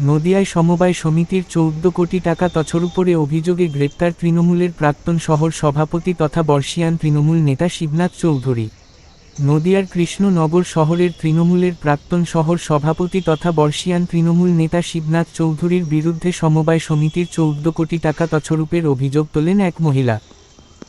নদিয়ায় সমবায় সমিতির চৌদ্দ কোটি টাকা তছরূপরে অভিযোগে গ্রেপ্তার তৃণমূলের প্রাক্তন শহর সভাপতি তথা বর্ষিয়ান তৃণমূল নেতা শিবনাথ চৌধুরী। নদিয়ার কৃষ্ণনগর শহরের তৃণমূলের প্রাক্তন শহর সভাপতি তথা বর্ষিয়ান তৃণমূল নেতা শিবনাথ চৌধুরীর বিরুদ্ধে সমবায় সমিতির চৌদ্দ কোটি টাকা তছরূপের অভিযোগ তোলেন এক মহিলা।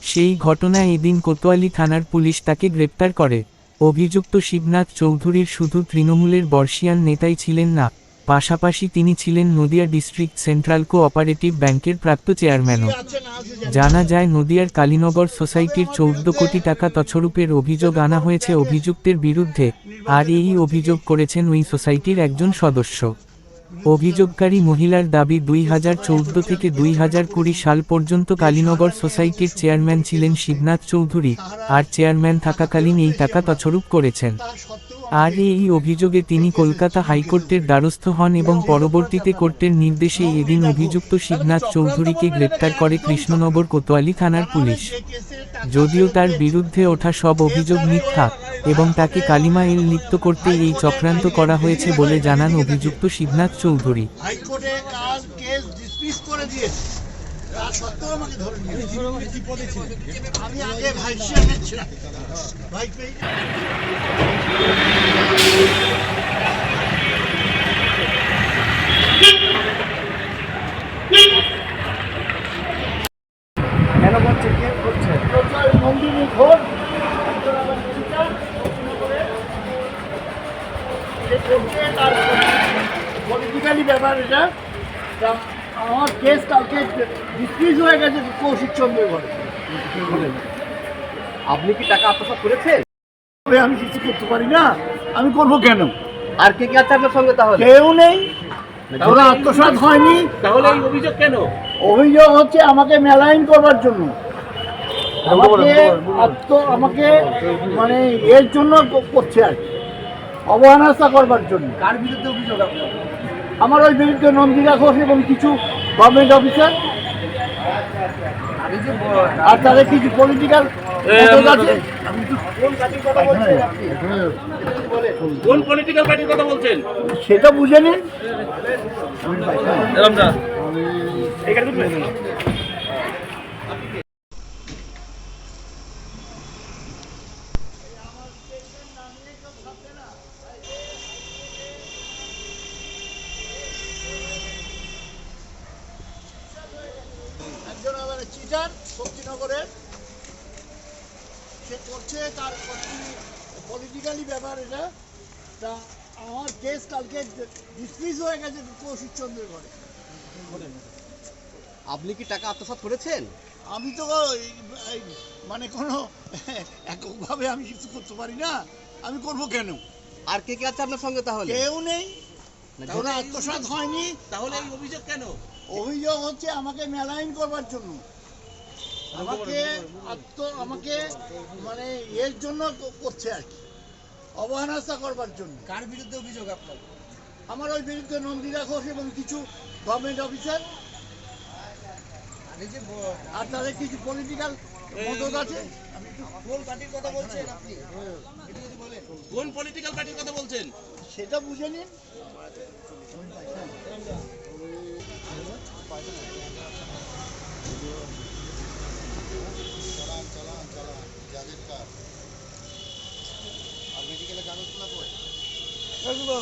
সেই ঘটনায় এদিন কোতোয়ালি থানার পুলিশ তাকে গ্রেপ্তার করে। অভিযুক্ত শিবনাথ চৌধুরীর শুধু তৃণমূলের বর্ষিয়ান নেতাই ছিলেন না পাশাপাশি তিনি ছিলেন নদিয়া ডিস্ট্রিক্ট সেন্ট্রাল কোঅপারেটিভ ব্যাংকের প্রাপ্ত চেয়ারম্যানও। জানা যায়, নদিয়ার কালীনগর সোসাইটির চৌদ্দ কোটি টাকা তছরূপের অভিযোগ আনা হয়েছে। অভিযুক্তের বিরুদ্ধে আর এই অভিযোগ করেছেন ওই সোসাইটির একজন সদস্য। অভিযোগকারী মহিলার দাবি, দুই হাজার চৌদ্দ থেকে দুই হাজার কুড়ি সাল পর্যন্ত কালীনগর সোসাইটির চেয়ারম্যান ছিলেন শিবনাথ চৌধুরী, আর চেয়ারম্যান থাকাকালীন এই টাকা তছরূপ করেছেন। আর এই অভিযোগে তিনি কলকাতা হাইকোর্টের দ্বারস্থ হন এবং পরবর্তীতে কোর্টের নির্দেশে এদিন অভিযুক্ত শিবনাথ চৌধুরীকে গ্রেপ্তার করে কৃষ্ণনগর কোতোয়ালি থানার পুলিশ। যদিও তার বিরুদ্ধে ওঠা সব অভিযোগ মিথ্যা এবং তাকে কালিমা এল লিপ্ত করতে এই চক্রান্ত করা হয়েছে বলে জানান অভিযুক্ত শিবনাথ চৌধুরী। করে দিয়েছে? তা সত্ত্বেও আমাকে ধরে নিয়েছে আমি আগে ভাইস চেয়ারম্যান ছিলাম ভাই কেন করছে কে করছে প্রচার নন্দিনী ঘোষ পলিটিক্যালি ব্যাপার এটা আমার কেস কালকে ডিসমিস হয়ে গেছে কৌশিক চন্দ্রের ঘরে। আপনি কি টাকা আত্মসাৎ করেছেন? আমি কিছু করতে পারি না আমি করব কেন? আর কে কে আছে আপনার সঙ্গে তাহলে? কেউ নেই। ওরা আত্মসাৎ হয়নি। তাহলে এই অভিযোগ কেন? অভিযোগ হচ্ছে আমাকে মেলাইন করবার জন্য। আমাকে আত্ম আমাকে মানে এর জন্য করছে আর কি। অবহেলাসা করবার জন্য। কার বিরুদ্ধে অভিযোগ আপনার? আমার ওই বিরুদ্ধে নন্দিতা ঘোষ এবং কিছু গভর্নমেন্ট অফিসার আর তাদের কিছু পলিটিক্যাল কোন পলিটিক্যাল পার্টির কথা বলছেন? সেটা বুঝে নিন আমরা এখানে ঢুকবেন? একজন আবার চিটার শক্তিনগরের সে করছে তার পলিটিক্যালি ব্যাপার এটা। তা আমার কেস কালকে ডিসমিস হয়ে গেছে কৌশিক চন্দ্রের ঘরে। আপনি কি টাকা আত্মসাৎ করেছেন? আমি তো মানে কোনো এককভাবে আমি কিছু করতে পারি না। আমি করব কেন? আর কে কে আছে আপনার সঙ্গে তাহলে? কেউ নেই। ওরা আত্মসাৎ হয়নি। তাহলে এই অভিযোগ কেন? অভিযোগ হচ্ছে আমাকে মেলাইন করবার জন্য। আমাকে আত্ম আমাকে মানে এর জন্য করছে আর কি। অবহেলাসা করবার জন্য। কার বিরুদ্ধে অভিযোগ আপনার? আমার ওই বিরুদ্ধে নন্দিতা ঘোষ এবং কিছু গভর্নমেন্ট অফিসার আর তাদের কিছু পলিটিক্যাল মদত আছে। কোন পার্টির কথা বলছেন আপনি? কোন পলিটিক্যাল পার্টির কথা বলছেন? সেটা বুঝে নিন। এগুলো